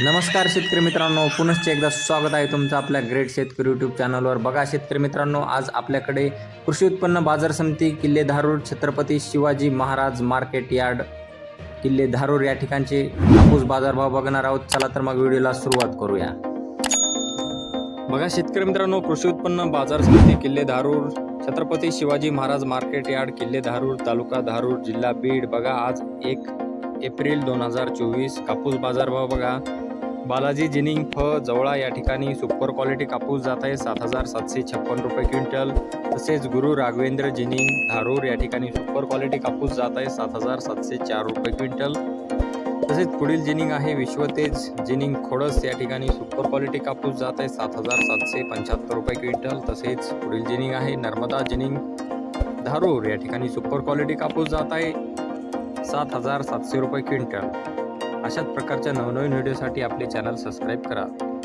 नमस्कार शेतकरी मित्रांनो पुनश्च एकदा स्वागत आहे तुमचं आपल्या ग्रेट शेतकरी यूट्यूब चॅनलवर बघा शेतकरी मित्रांनो आज आपल्याकडे कृषी उत्पन्न बाजार समिती किल्ले धारूर छत्रपती शिवाजी महाराज मार्केट यार्ड किल्ले धारूर या ठिकाणचे कापूस बाजारभाव बघणार आहोत. चला तर मग व्हिडिओला सुरुवात करूया. बघा शेतकरी मित्रांनो कृषी उत्पन्न बाजार समिती किल्ले धारूर छत्रपती शिवाजी महाराज मार्केट यार्ड किल्ले धारूर तालुका धारूर जिल्हा बीड. बघा आज एक एप्रिल दोन हजार चोवीस कापूस बाजारभाव बघा. बालाजी जिनिंग फ जवळा या ठिकाणी सुपर क्वालिटी कापूस जात आहे. सात हजार सातशे छप्पन रुपये क्विंटल. तसेच गुरु राघवेंद्र जिनिंग धारूर या ठिकाणी सुपर क्वालिटी कापूस जात आहे. सात हजार सातशे चार रुपये क्विंटल. तसेच पुढील जिनिंग आहे विश्वतेज जिनिंग खोडस या ठिकाणी सुपर क्वालिटी कापूस जात आहे. सात हजार सातशे पंच्याहत्तर रुपये क्विंटल. तसेच पुढील जिनिंग आहे नर्मदा जिनिंग धारूर या ठिकाणी सुपर क्वालिटी कापूस जात आहे. सात हजार सातशे रुपये क्विंटल. अशाच प्रकारच्या नवनवीन व्हिडिओसाठी आपले चॅनल सबस्क्राईब करा.